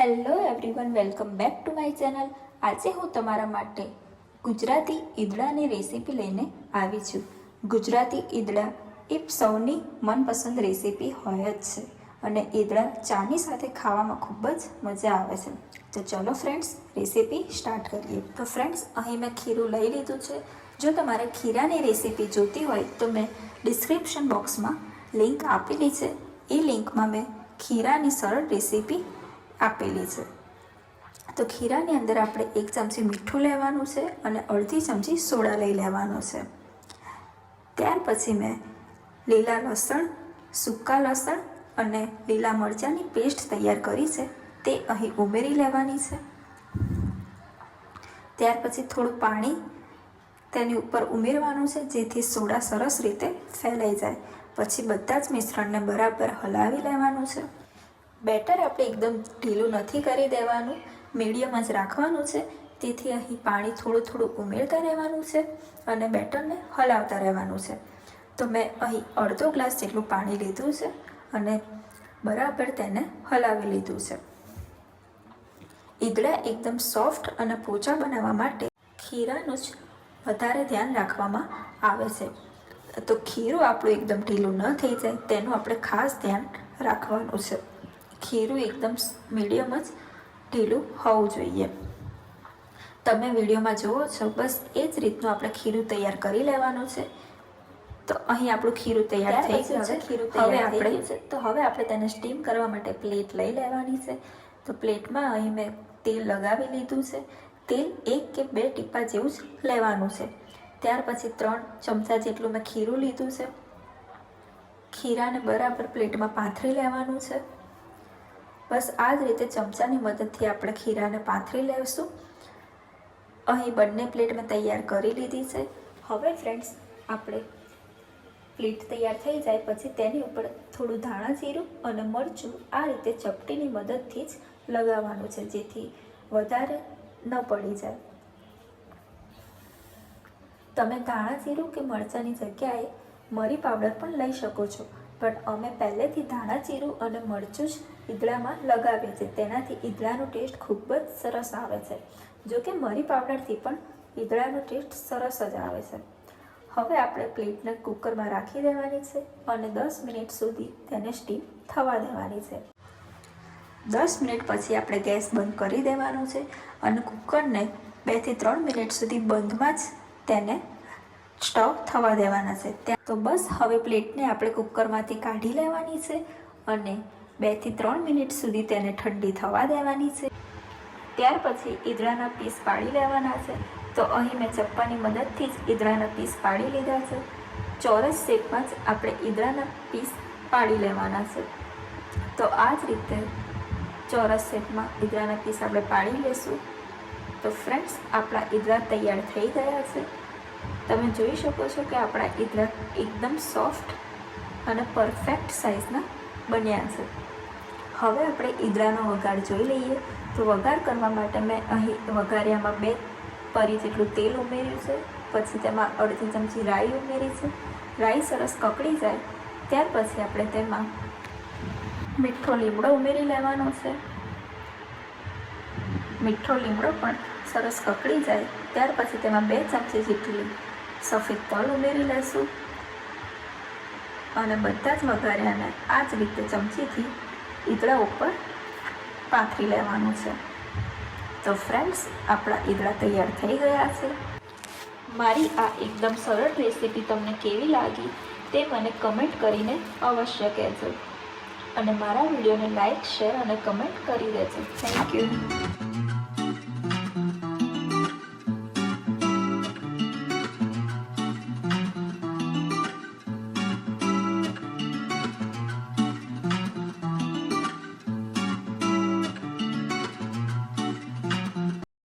Hello everyone welcome back to my channel આજે હું તમારા માટે ગુજરાતી ઈદડાની રેસીપી લઈને આવી છું. ગુજરાતી ઈદડા એ સૌની મનપસંદ રેસીપી હોય જ છે અને ઈદડા ચાની સાથે ખાવામાં ખૂબ જ મજા આવે છે. તો ચલો ફ્રેન્ડ્સ રેસીપી સ્ટાર્ટ કરીએ. તો ફ્રેન્ડ્સ અહીં મેં ખીરું લઈ લીધું છે. જો તમારે ખીરાની રેસીપી જોતી હોય તો મેં ડિસ્ક્રિપ્શન બોક્સમાં લિંક આપેલી છે. એ લિંકમાં મેં ખીરાની સરળ રેસીપી આપેલી છે. તો ખીરાની અંદર આપણે એક ચમચી મીઠું લેવાનું છે અને અડધી ચમચી સોડા લઈ લેવાનો છે. ત્યાર પછી મેં લીલા લસણ, સૂકા લસણ અને લીલા મરચાંની પેસ્ટ તૈયાર કરી છે. તે અહીં ઉમેરી લેવાની છે. ત્યાર પછી થોડું પાણી તેની ઉપર ઉમેરવાનું છે, જેથી સોડા સરસ રીતે ફેલાઈ જાય. પછી બધા જ મિશ્રણને બરાબર હલાવી લેવાનું છે. બેટર આપણે એકદમ ઢીલું નથી કરી દેવાનું, મીડિયમ જ રાખવાનું છે. તેથી અહીં પાણી થોડું થોડું ઉમેરતા રહેવાનું છે અને બેટરને હલાવતા રહેવાનું છે. તો મેં અહીં અડધો ગ્લાસ જેટલું પાણી લીધું છે અને બરાબર તેને હલાવી લીધું છે. ઈદડા એકદમ સોફ્ટ અને પોચા બનાવવા માટે ખીરાનું જ વધારે ધ્યાન રાખવામાં આવે છે. તો ખીરું આપણું એકદમ ઢીલું ન થઈ જાય, તેનું આપણે ખાસ ધ્યાન રાખવાનું છે. ખીરું એકદમ મીડિયમ જ ઢીલું હોવું જોઈએ. તમે વિડીયોમાં જુઓ છો બસ એ જ રીતનું આપણે ખીરું તૈયાર કરી લેવાનું છે. તો અહીં આપણું ખીરું તૈયાર થઈ ગયું છે. ખીરું હવે આપણે છે તો હવે આપણે તેને સ્ટીમ કરવા માટે પ્લેટ લઈ લેવાની છે. તો પ્લેટમાં અહીં મેં તેલ લગાવી લીધું છે. તેલ એક કે બે ટીપા જેવું જ લેવાનું છે. ત્યાર પછી ત્રણ ચમચા જેટલું મેં ખીરું લીધું છે. ખીરાને બરાબર પ્લેટમાં પાથરી લેવાનું છે. બસ આ જ રીતે ચમચાની મદદથી આપણે ખીરાને પાથરી લેશું. અહીં બંને પ્લેટ મેં તૈયાર કરી લીધી છે. હવે ફ્રેન્ડ્સ આપણે પ્લેટ તૈયાર થઈ જાય પછી તેની ઉપર થોડું ધાણા જીરું અને મરચું આ રીતે ચપટીની મદદથી જ લગાવવાનું છે, જેથી વધારે ન પડી જાય. તમે ધાણા જીરું કે મરચાંની જગ્યાએ મરી પાવડર પણ લઈ શકો છો. પણ અમે પહેલેથી ધાણા, જીરું અને મરચું જ ઈદળામાં લગાવીએ છીએ. તેનાથી ઈદળાનો ટેસ્ટ ખૂબ જ સરસ આવે છે. જો કે મરી પાવડરથી પણ ઈદળાનો ટેસ્ટ સરસ જ આવે છે. હવે આપણે પ્લેટને કુકરમાં રાખી દેવાની છે અને દસ મિનિટ સુધી તેને સ્ટીમ થવા દેવાની છે. દસ મિનિટ પછી આપણે ગેસ બંધ કરી દેવાનો છે અને કુકરને બેથી ત્રણ મિનિટ સુધી બંધમાં જ તેને સ્ટવ થવા દેવાના છે. ત્યાં તો બસ હવે પ્લેટને આપણે કુકરમાંથી કાઢી લેવાની છે અને બેથી ત્રણ મિનિટ સુધી તેને ઠંડી થવા દેવાની છે. ત્યાર પછી ઈદડાના પીસ પાડી લેવાના છે. તો અહીં મેં ચપ્પાની મદદથી જ ઈદડાના પીસ પાડી લીધા છે. ચોરસ શેપમાં જ આપણે ઈદડાના પીસ પાડી લેવાના છે. તો આ જ રીતે ચોરસ શેપમાં ઈદડાના પીસ આપણે પાડી લેશું. તો ફ્રેન્ડ્સ, આપણા ઈદડા તૈયાર થઈ ગયા છે. તમે જોઈ શકો છો કે આપણા ઇદરક એકદમ સોફ્ટ અને પરફેક્ટ સાઇઝના બન્યા છે. હવે આપણે ઈદરાનો વઘાર જોઈ લઈએ. તો વઘાર કરવા માટે મેં અહીં વઘારિયામાં બે પરી જેટલું તેલ ઉમેર્યું છે. પછી તેમાં અડધી ચમચી રાઈ ઉમેરી છે. રાઈ સરસ કકડી જાય. ત્યાર પછી આપણે તેમાં મીઠો લીમડો ઉમેરી લેવાનો છે. મીઠો લીમડો પણ સરસ કકડી જાય. ત્યાર પછી તેમાં બે ચમચી જેટલી સફેદ તલ ઉમેરી લેશું. અને બધા જ વઘાર્યાને આ જ રીતે ચમચીથી ઈદળા ઉપર પાથરી લેવાનું છે. તો ફ્રેન્ડ્સ આપણા ઈદળા તૈયાર થઈ ગયા છે. મારી આ એકદમ સરળ રેસીપી તમને કેવી લાગી તે મને કમેન્ટ કરીને અવશ્ય કહેજો. અને મારા વિડીયોને લાઇક શેર અને કમેન્ટ કરી દેજો. Thank you